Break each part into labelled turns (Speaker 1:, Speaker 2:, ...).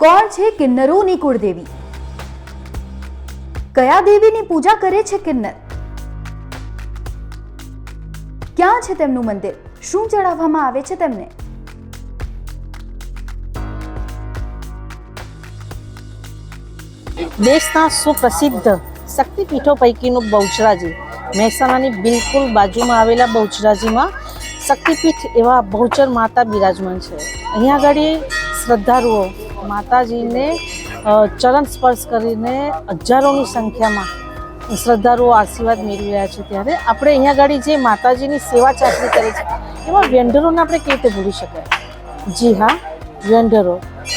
Speaker 1: કોણ છે કિન્નરોની કુળદેવી? કયા દેવીની પૂજા કરે છે કિન્નર? ક્યાં છે તેમનું મંદિર? શું ચડાવવામાં આવે છે તેમને?
Speaker 2: દેશના સુપ્રસિદ્ધ શક્તિપીઠો પૈકીનું બહુચરાજી. મહેસાણાની બિલકુલ બાજુમાં આવેલા બહુચરાજીમાં શક્તિપીઠ એવા બહુચર માતા બિરાજમાન છે. અહીંયા આગળ શ્રદ્ધાળુઓ માતાજીને ચરણ સ્પર્શ કરીને હજારોની સંખ્યામાં શ્રદ્ધાળુઓ આશીર્વાદ મેળવી રહ્યા છે ત્યારે આપણે અહીંયા આગળ જે માતાજીની સેવા ચાકરી કરે છે, એમાં વેન્ડરોને આપણે કેવી રીતે ભૂલી શકાય? જી હા વેન્ડરો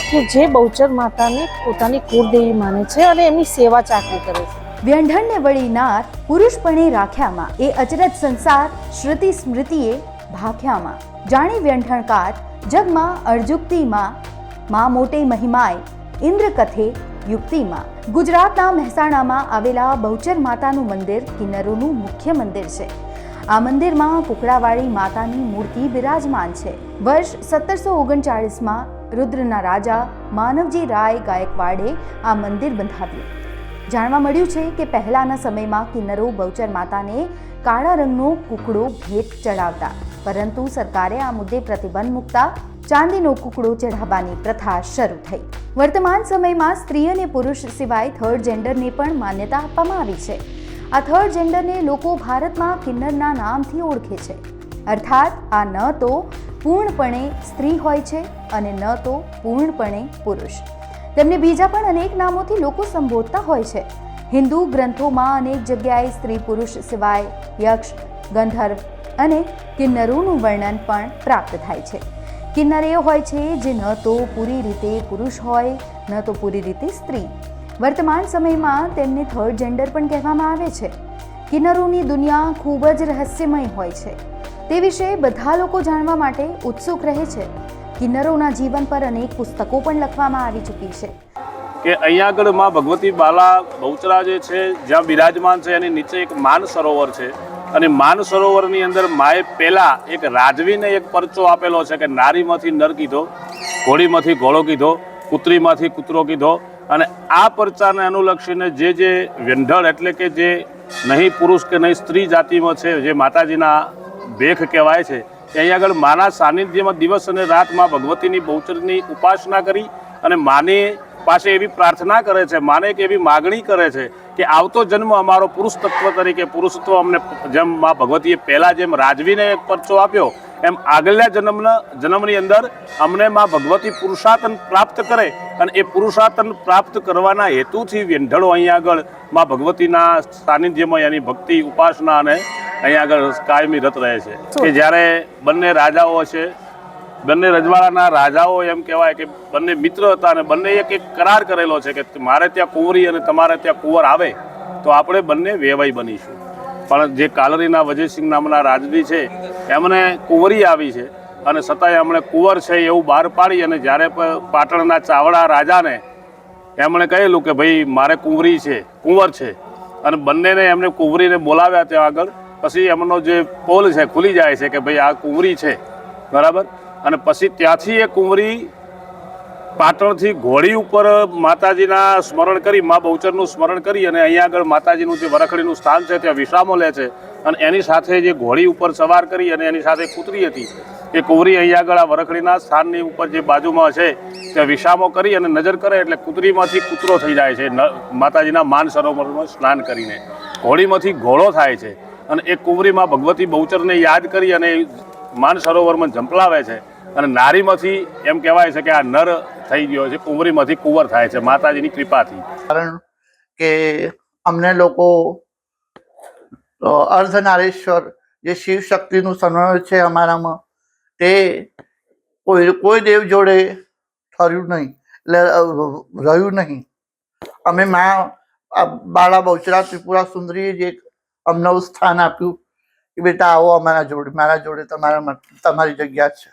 Speaker 2: કે જે બહુચર માતાને પોતાની કુળદેવી માને છે અને એમની સેવા ચાકરી કરે છે.
Speaker 1: વ્યંઢણને વળી નાર પુરુષપણે રાખ્યામાં, એ અચરજ સંસાર શ્રુતિ સ્મૃતિએ ભાખ્યામાં. જાણી વ્યંઢણકાર જગમાં અર્જુક્તિમાં માં મોટે મહિમાય ઇન્દ્ર કથે યુક્તિમાં ગુજરાતના મહેસાણામાં આવેલા બહુચર માતાનું મંદિર કિન્નરોનું મુખ્ય મંદિર છે. આ મંદિરમાં કુકડાવાળી માતાની મૂર્તિ બિરાજમાન છે. વર્ષ સત્તરસો ઓગણચાળીસમાં રુદ્રના રાજા માનવજી રાય ગાયકવાડે આ મંદિર બંધાવ્યું. જાણવા મળ્યું છે કે પહેલાના સમયમાં કિન્નરો બહુચર માતાને કાળા રંગનો કુકડો ભેટ ચડાવતા, પરંતુ સરકારે આ મુદ્દે પ્રતિબંધ મૂકતા ચાંદીનો કુકડો ચઢાવવાની પ્રથા શરૂ થઈ. વર્તમાન સમયમાં સ્ત્રી અને પુરુષ સિવાય થર્ડ જેન્ડરને પણ માન્યતા આપવામાં આવી છે. આ થર્ડ જેન્ડરને લોકો ભારતમાં કિન્નરના નામથી ઓળખે છે. અર્થાત આ ન તો પૂર્ણપણે સ્ત્રી હોય છે અને ન તો પૂર્ણપણે પુરુષ. તેમને બીજા પણ અનેક નામોથી લોકો સંબોધતા હોય છે. હિન્દુ ગ્રંથોમાં અનેક જગ્યાએ સ્ત્રી પુરુષ સિવાય યક્ષ, ગંધર્વ અને કિન્નરોનું વર્ણન પણ પ્રાપ્ત થાય છે. કિન્નર એ હોય છે જે ન તો પૂરી રીતે પુરુષ હોય, ન તો પૂરી રીતે સ્ત્રી. વર્તમાન સમયમાં તેમને થર્ડ જેન્ડર પણ કહેવામાં આવે છે. કિન્નરોની દુનિયા ખૂબ જ રહસ્યમય હોય છે. તે વિશે બધા લોકો જાણવા માટે ઉત્સુક રહે છે. કિન્નરોના જીવન પર અનેક પુસ્તકો પણ લખવામાં આવી ચૂકી છે.
Speaker 3: કે અહીંયા આગળમાં ભગવતી બાલા બહુચરા જે છે, જ્યાં બિરાજમાન છે, એની નીચે એક માન સરોવર છે. અને માન સરોવરની અંદર માએ પહેલાં એક રાજવીને એક પરચો આપેલો છે કે નારીમાંથી નર કીધો, ઘોડીમાંથી ઘોડો કીધો, કૂતરીમાંથી કૂતરો કીધો. અને આ પરચાને અનુલક્ષીને જે જે વ્યંઢળ એટલે કે જે નહીં પુરુષ કે નહીં સ્ત્રી જાતિમાં છે, જે માતાજીના ભેખ કહેવાય છે અહીં આગળ માના સાનિધ્યમાં દિવસ અને રાતમાં ભગવતીની બહુચરની ઉપાસના કરી અને માને પાસે એવી પ્રાર્થના કરે છે, માને એક એવી માગણી કરે છે કે આવતો જન્મ અમારો પુરુષ તત્વ તરીકે પુરુષત્વ અમને જેમ મા ભગવતીએ પહેલા જેમ રાજવીને એક પરચો આપ્યો એમ આગલા જન્મના જન્મની અંદર અમને મા ભગવતી પુરુષાતન પ્રાપ્ત કરે અને એ પુરુષાતન પ્રાપ્ત કરવાના હેતુથી વેંઢળો અહીંયા આગળમાં ભગવતીના સાનિધ્યમાં એની ભક્તિ ઉપાસના અને અહીંયા આગળ કાયમી રત રહે છે. કે જ્યારે બંને રાજાઓ છે બંને રજવાડાના રાજાઓ એમ કહેવાય કે બંને મિત્ર હતા અને બંને એક એક કરાર કરેલો છે કે મારે ત્યાં કુંવરી અને તમારે ત્યાં કુંવર આવે તો આપણે બંને વેવાઈ બનીશું. પણ જે કાલરીના વજયસિંહ નામના રાજવી છે, એમને કુંવરી આવી છે અને છતાંય એમણે કુંવર છે એવું બહાર પાડી અને જ્યારે પાટણના ચાવડા રાજાને એમણે કહેલું કે ભાઈ મારે કુંવરી છે, કુંવર છે. અને બંનેને એમને કુંવરીને બોલાવ્યા ત્યાં આગળ. પછી એમનો જે પોલ છે ખુલી જાય છે કે ભાઈ આ કુંવરી છે. બરાબર? અને પછી ત્યાંથી એ કુંવરી પાટણથી ઘોડી ઉપર માતાજીના સ્મરણ કરી, મા બહુચરનું સ્મરણ કરી અને અહીંયા આગળ માતાજીનું જે વરખડીનું સ્થાન છે ત્યાં વિશ્રામો લે છે. અને એની સાથે જે ઘોડી ઉપર સવાર કરી અને એની સાથે કૂતરી હતી, એ કુંવરી અહીંયા આગળ આ વરખડીના સ્થાનની ઉપર જે બાજુમાં છે, ત્યાં વિશ્રામો કરી અને નજર કરે એટલે કૂતરીમાંથી કૂતરો થઈ જાય છે માતાજીના માન સરોવરમાં સ્નાન કરીને. ઘોડીમાંથી ઘોડો થાય છે. અને એ કુંવરીમાં ભગવતી બહુચરને યાદ કરી અને માન સરોવરમાં ઝંપલાવે છે અને નારીમાંથી એમ કહેવાય છે કે આ નર થઈ ગયો છે, કુંવરીમાંથી કુંવર થાય છે, માતાજીની કૃપાથી.
Speaker 4: કારણ કે અમને લોકો અર્ધનારેશ્વર જે શિવ શક્તિનું સન્માન છે અમારામાં, તે કોઈ કોઈ દેવ જોડે ઠર્યું નહીં, એટલે રહ્યું નહીં. અમે મા બાળા બહુચરા ત્રિપુરા સુંદરીએ જે અમને સ્થાન આપ્યું. કે બેટા આવો અમારા જોડે મારા જોડે તમારા તમારી જગ્યા છે.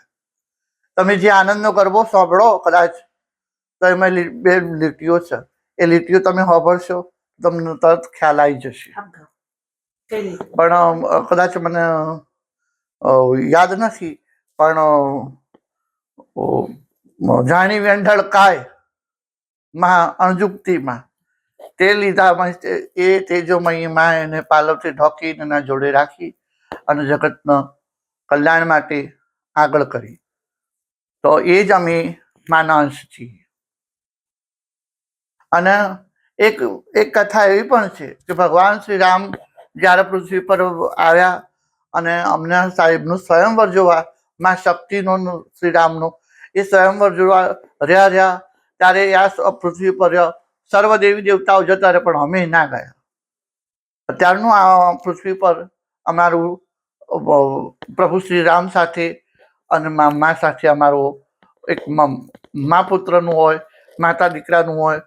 Speaker 4: તમે જે આનંદનો ગરબો સાંભળો કદાચ. તો એમાં બે લીટીઓ છે. એ લીટીઓ તમે સાંભળશો તમને તરત ખ્યાલ આવી જશે. પણ કદાચ મને યાદ નથી પણ જાણી વેંઢળ કાયમાં અણજુક્તિમાં. તે લીધા તે- એ તેજોમયી માં એને પાલવથી ઢોકીને એના જોડે રાખી અને જગતના કલ્યાણ માટે આગળ કરી. તો એ જ અમે માના છીએ. અને એક એક કથા એવી પણ છે કે ભગવાન શ્રી રામ જ્યારે પૃથ્વી પર આવ્યા અને અમને સાહેબનું સ્વયંવર જોવા, માં શક્તિનો શ્રી રામનો એ સ્વયંવર જોવા રહ્યા રહ્યા, ત્યારે આ પૃથ્વી પર સર્વ દેવી દેવતાઓ જતા રહે પણ અમે ના ગયા. અત્યારનું આ પૃથ્વી પર અમારું પ્રભુ શ્રી રામ સાથે અને મા સાથે અમારો એક મા પુત્રનું હોય, માતા દીકરાનું હોય,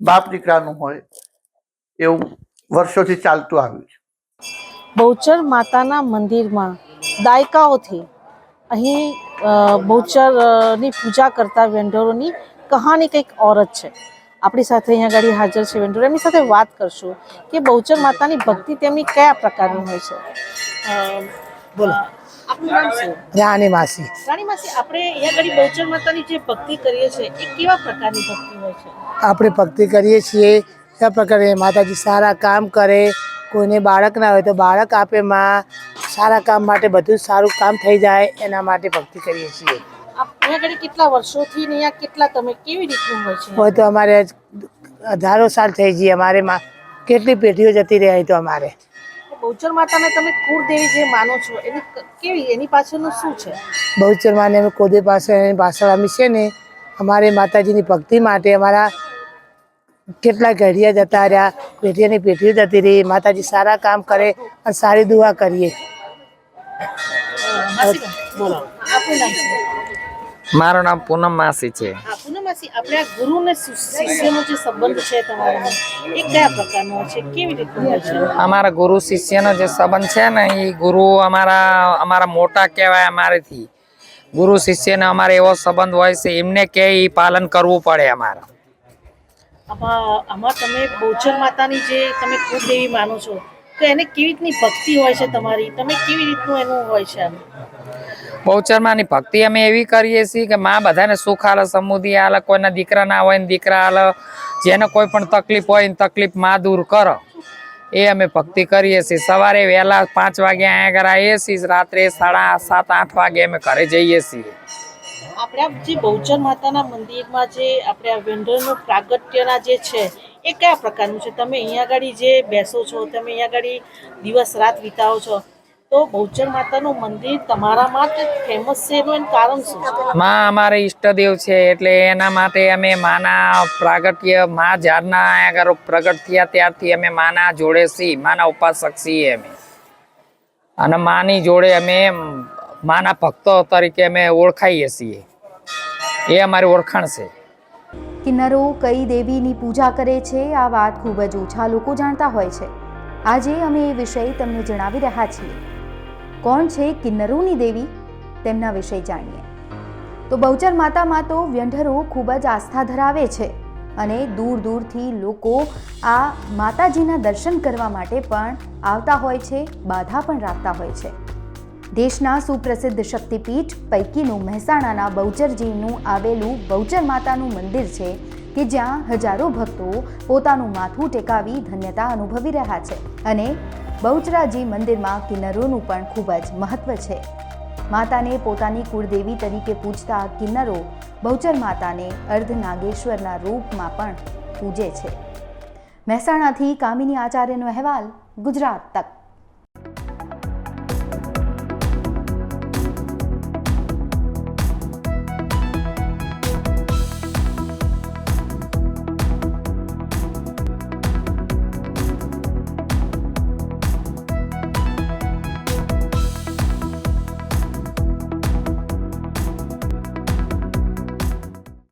Speaker 4: બાપ દીકરાનું હોય, એવું વર્ષોથી ચાલતું આવ્યું છે.
Speaker 2: બહુચર માતાના મંદિરમાં દાયકાઓથી અહીં બહુચરની પૂજા કરતા વેન્ડરોની કહાની કંઈક ઓરત છે. આપણી સાથે અહીંયા આગળ હાજર છે વેન્ડરો. એમની સાથે વાત કરશું કે બહુચર માતાની ભક્તિ તેમની કયા પ્રકારની હોય છે?
Speaker 5: બોલો.
Speaker 2: આપનું નામ શું?
Speaker 5: રાણી માસી.
Speaker 2: રાણી માસી આપણે અહીંયા આગળ બહુચર માતાની જે ભક્તિ કરીએ છીએ એ કેવા પ્રકારની ભક્તિ હોય છે?
Speaker 5: આપણે ભક્તિ કરીએ છીએ કયા પ્રકારે? માતાજી સારા કામ કરે કોઈને બાળક ના હોય તો બાળક આપે માં. સારા કામ માટે બધું સારું કામ થઈ જાય એના માટે ભક્તિ કરીએ છીએ.
Speaker 2: અહીંયા કેટલા વર્ષોથી ને અહીંયા કેટલા તમે કેવી રીતનું હોય છે?
Speaker 5: હોય તો અમારે હજારો સાલ થઈ જઈએ અમારે માં. કેટલી પેઢીઓ જતી રહે તો અમારે.
Speaker 2: બહુચર માતાને તમે કુળદેવી જે માનો છો એની કેવી એની પાછળનું શું છે?
Speaker 5: બહુચર માને અમે કોદે પાસે એની પાછળ અમે છે ને અમારે માતાજીની ભક્તિ માટે અમારા કેટલા ઘડિયા જતા રહ્યા પેઢીઓની પેઢીઓ જતી રહી માતાજી સારા કામ કરે અને સારી દુઆ કરીએ.
Speaker 2: બોલો.
Speaker 6: મારું નામ પૂનમ માસી છે.
Speaker 2: પૂનમ માસી આપણે આ ગુરુ ને શિષ્યનો જે સંબંધ છે તમારો એ કયા પ્રકારનો છે? કેવી રીતનો છે?
Speaker 6: અમારા ગુરુ શિષ્યનો જે સંબંધ છે ને એ ગુરુ અમારા અમારા મોટા કહેવાય અમારેથી. ગુરુ શિષ્યને અમારે એવો સંબંધ હોય છે એમને કે એ પાલન કરવું પડે અમારે.
Speaker 2: આમાં આમાં તમે બોચર માતાની જે તમે કુળદેવી માનો છો તો એને કેવી રીતની ભક્તિ હોય છે તમારી? તમે કેવી રીતનું એનું હોય છે આમ
Speaker 6: બહુચરમાની ભક્તિ અમે એવી કરીએ છીએ કે માં બધાને સુખ આલે સમૃદ્ધિ આલે કોઈના દીકરા ના હોય ને દીકરા આલે જેને કોઈ પણ તકલીફ હોય ને તકલીફમાં દૂર કરો. એ અમે ભક્તિ કરીએ છીએ. સવારે વહેલા પાંચ વાગે અહીંયા આગળ આવીએ છીએ રાત્રે સાડા સાત આઠ વાગે અમે ઘરે જઈએ છીએ.
Speaker 2: આપણે જે બહુચર માતાના મંદિરમાં જે આપણે આ પ્રાગટ્યના જે છે એ કયા પ્રકારનું છે? તમે અહીંયા આગળ જે બેસો છો, તમે અહીંયા આગળ દિવસ રાત વિતાવો છો, તો બહુચર માતાનું મંદિર તમારા માટે ફેમસ છે એનું કારણ શું છે?
Speaker 6: માં અમારે ઈષ્ટદેવ છે, એટલે એના માટે અમે માના પ્રાગટ્ય, માં જ્યારના આગળ પ્રગટ થયા ત્યારથી અમે માના જોડે છીએ માના ઉપાસક છીએ અમે. અને માની જોડે અમે માના ભક્તો તરીકે અમે ઓળખાઈએ છીએ. એ અમારી ઓળખાણ છે.
Speaker 1: કિન્નરો કઈ દેવીની પૂજા કરે છે? આ વાત ખૂબ જ ઓછા લોકો જાણતા હોય છે. આજે અમે એ વિષય તમને જણાવી રહ્યા છીએ. કોણ છે કિન્નરોની દેવી? તેમના વિશે જાણીએ. તો બહુચર માતામાં તો વ્યંઢરો ખૂબ જ આસ્થા ધરાવે છે અને દૂર દૂરથી લોકો આ માતાજીના દર્શન કરવા માટે પણ આવતા હોય છે, બાધા પણ રાખતા હોય છે. દેશના સુપ્રસિદ્ધ શક્તિપીઠ પૈકીનું મહેસાણાના બહુચરજીનું આવેલું બહુચર માતાનું મંદિર છે કે જ્યાં હજારો ભક્તો પોતાનું માથું ટેકાવી ધન્યતા અનુભવી રહ્યા છે અને બહુચરાજી મંદિરમાં કિન્નરોનું પણ ખૂબ જ મહત્વ છે. માતાને પોતાની કુળદેવી તરીકે પૂજતા કિન્નરો બહુચર માતાને અર્ધનાગેશ્વરના રૂપમાં પણ પૂજે છે. મહેસાણાથી કામિની આચાર્યનો અહેવાલ, ગુજરાત તક.